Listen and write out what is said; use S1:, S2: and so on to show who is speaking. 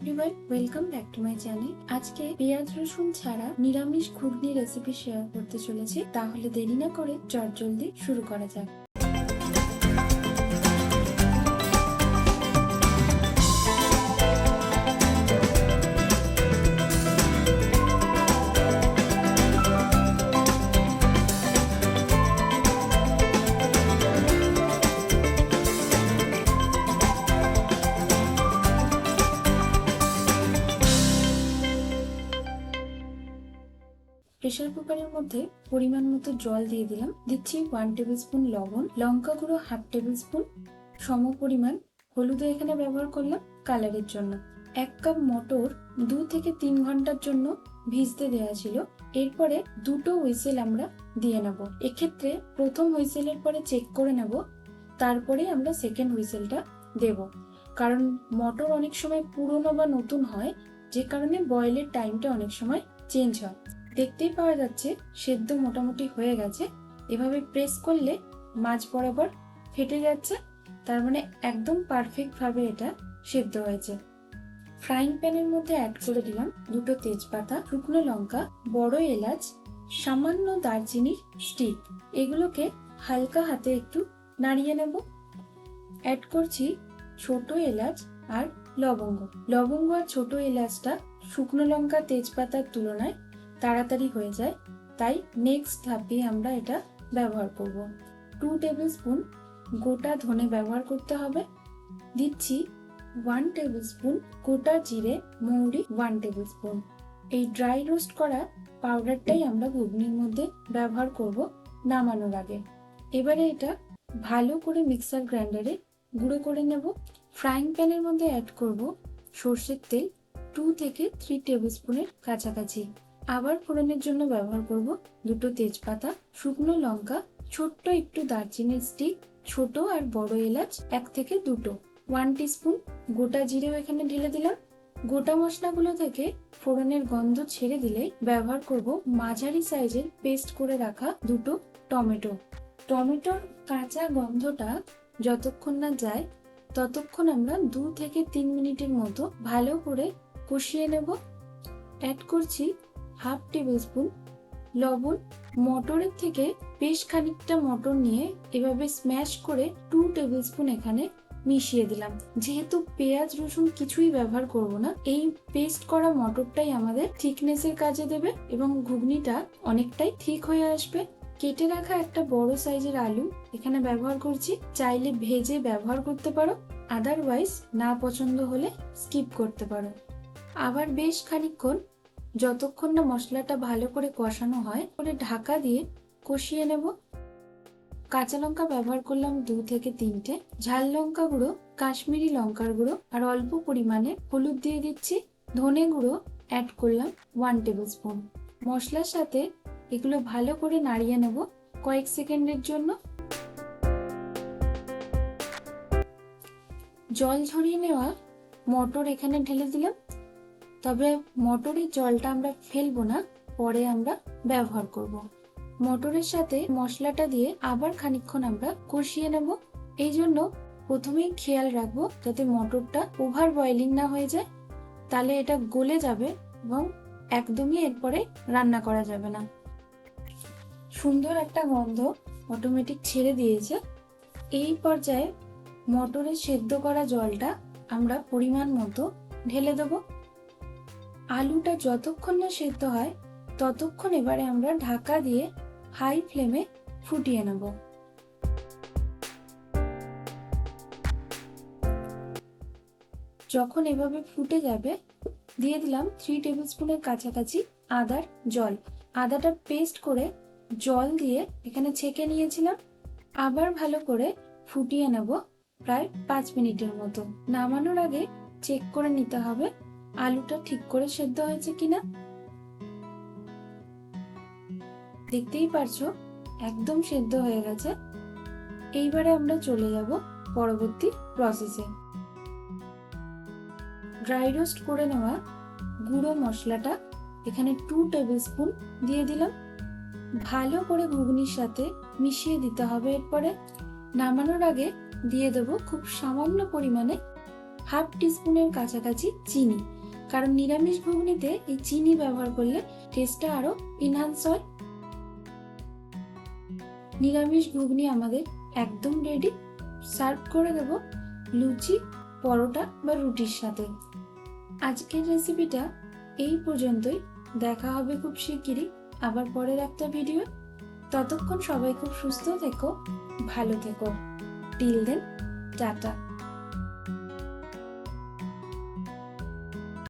S1: Everyone welcome back to my channel আজকে পেঁয়াজ, রসুন ছাড়া নিরামিষ ঘুগনি রেসিপি শেয়ার করতে চলেছি। তাহলে দেরি না করে চটজলদি শুরু করা যাক। প্রেসার কুকারের মধ্যে পরিমাণ মতো জল দিয়ে দিলাম। দিচ্ছি ওয়ান টেবিল স্পুন লবণ, লঙ্কা গুঁড়ো হাফ টেবিল স্পুন সম পরিমাণ হলুদও এখানে ব্যবহার করলাম কালারের জন্য। এক কাপ মটর দু থেকে তিন ঘণ্টার জন্য ভিজতে দেওয়া ছিল। এরপরে দুটো হুইসেল আমরা দিয়ে নেব। এক্ষেত্রে প্রথম হুইসেলের পরে চেক করে নেব, তারপরে আমরা সেকেন্ড হুইসেলটা দেব। কারণ মটর অনেক সময় পুরনো বা নতুন হয়, যে কারণে বয়েলের টাইমটা অনেক সময় চেঞ্জ হয়। দেখতেই পাওয়া যাচ্ছে সেদ্ধ মোটামুটি হয়ে গেছে। এভাবে প্রেস করলে মাছ বরাবর ফেটে যাচ্ছে। তার মানে একদম পারফেক্ট ভাবে এটা সেদ্ধ হয়েছে। ফ্রাইং প্যানের মধ্যে অ্যাড করে দিলাম দুটো তেজপাতা, শুকনো লঙ্কা, বড় এলাচ, সামান্য দারচিনির স্টিক এগুলোকে হালকা হাতে একটু নাড়িয়ে নেব। অ্যাড করছি ছোট এলাচ আর লবঙ্গ। লবঙ্গ আর ছোট এলাচটা শুকনো লঙ্কা তেজপাতার তুলনায় তাড়াতাড়ি হয়ে যায়। তাই নেক্সট ধাপে আমরা এটা ব্যবহার করব। টু টেবিল স্পুন গোটা ধনে ব্যবহার করতে হবে। দিচ্ছি ওয়ান টেবিল স্পুন গোটা জিরে, মৌরি ওয়ান টেবিল স্পুন এই ড্রাই রোস্ট করা পাউডারটাই আমরা ঘুগনির মধ্যে ব্যবহার করব নামানোর আগে। এবারে এটা ভালো করে মিক্সার গ্রাইন্ডারে গুঁড়ো করে নেব। ফ্রাইং প্যানের মধ্যে অ্যাড করব সর্ষের তেল টু থেকে থ্রি টেবিল স্পুনের কাছাকাছি। আবার ফোড়নের জন্য ব্যবহার করব দুটো তেজপাতা, শুকনো লঙ্কা, ছোট্ট একটু দারচিনির স্টিক ছোট আর বড় এলাচ, এক থেকে দুটো। ওয়ান টিস্পুন গোটা জিরেও এখানে ঢেলে দিলাম। গোটা মশলাগুলো থেকে ফোড়নের গন্ধ ছেড়ে দিলে ব্যবহার করব মাঝারি সাইজের পেস্ট করে রাখা দুটো টমেটো। টমেটোর কাঁচা গন্ধটা যতক্ষণ না যায়, ততক্ষণ আমরা দু থেকে তিন মিনিটের মতো ভালো করে কষিয়ে নেব। অ্যাড করছি হাফ টেবিল স্পুন লবণ, মটরের থেকে বেশ খানিকটা মটর নিয়ে এভাবে স্ম্যাশ করে টু টেবিল স্পুন এখানে মিশিয়ে দিলাম। যেহেতু পেঁয়াজ, রসুন কিছুই ব্যবহার করব না, এই পেস্ট করা মটরটাই আমাদের থিকনেসের কাজে দেবে এবং ঘুগনিটা অনেকটাই ঠিক হয়ে আসবে। কেটে রাখা একটা বড় সাইজের আলু এখানে ব্যবহার করছি, চাইলে ভেজে ব্যবহার করতে পারো আদারওয়াইজ না পছন্দ হলে স্কিপ করতে পারো। আবার বেশ খানিকক্ষণ যতক্ষণ না মশলাটা ভালো করে কষানো হয় করে ঢাকা দিয়ে কষিয়ে নেব। কাঁচা লঙ্কা ব্যবহার করলাম দু থেকে তিনটে। ঝাল লঙ্কা গুঁড়ো, কাশ্মীরি লঙ্কার গুঁড়ো আর অল্প পরিমাণে হলুদ দিয়ে দিচ্ছি। ধনে গুঁড়ো অ্যাড করলাম ওয়ান টেবিল স্পুন মশলার সাথে এগুলো ভালো করে নাড়িয়ে নেব কয়েক সেকেন্ডের জন্য। জল ঝরিয়ে নেওয়া মটর এখানে ঢেলে দিলাম। তবে মটরের জলটা আমরা ফেলব না, পরে আমরা ব্যবহার করব। মটরের সাথে মশলাটা দিয়ে আবার খানিকক্ষণ আমরা কষিয়ে নেব। এই জন্য প্রথমেই খেয়াল রাখব যাতে মটরটা ওভার বয়েলিং না হয়ে যায়, তাহলে এটা গলে যাবে এবং একদমই এরপরে রান্না করা যাবে না। সুন্দর একটা গন্ধ অটোমেটিক ছেড়ে দিয়েছে। এই পর্যায়ে মটরের সেদ্ধ করা জলটা আমরা পরিমাণ মতো ঢেলে দেবো। আলুটা যতক্ষণ না সেদ্ধ হয়, ততক্ষণ এবারে আমরা ঢাকা দিয়ে হাই ফ্লেমে ফুটিয়ে নেব। যখন এভাবে ফুটে যাবে, দিয়ে দিলাম থ্রি টেবিল স্পুনের কাছাকাছি আদার জল। আদাটা পেস্ট করে জল দিয়ে এখানে ছেঁকে নিয়েছিলাম। আবার ভালো করে ফুটিয়ে নেব প্রায় পাঁচ মিনিটের মতো। নামানোর আগে চেক করে নিতে হবে আলুটা ঠিক করে সেদ্ধ হয়েছে কিনা? দেখতেই পারছ, একদম সেদ্ধ হয়ে গেছে। এইবারে আমরা চলে যাব পরবর্তী প্রসেসে ড্রাই রোস্ট করে নেওয়া গুঁড়ো মশলাটা এখানে টু টেবিল স্পুন দিয়ে দিলাম। ভালো করে ঘুগনির সাথে মিশিয়ে দিতে হবে এরপরে। নামানোর আগে দিয়ে দেবো খুব সামান্য পরিমাণে হাফ টিস্পুনের কাছাকাছি চিনি। কারণ নিরামিষ ঘুগনিতে এই চিনি ব্যবহার করলে টেস্টটা আরও ইনহান্স হয়। নিরামিষ ঘুগনি আমাদের একদম রেডি সার্ভ করে দেব লুচি, পরোটা বা রুটির সাথে। আজকের রেসিপিটা এই পর্যন্তই। দেখা হবে খুব শিগগিরই আবার পরের একটা ভিডিও ততক্ষণ সবাই খুব সুস্থ থেকো, ভালো থেকো। Till then tata.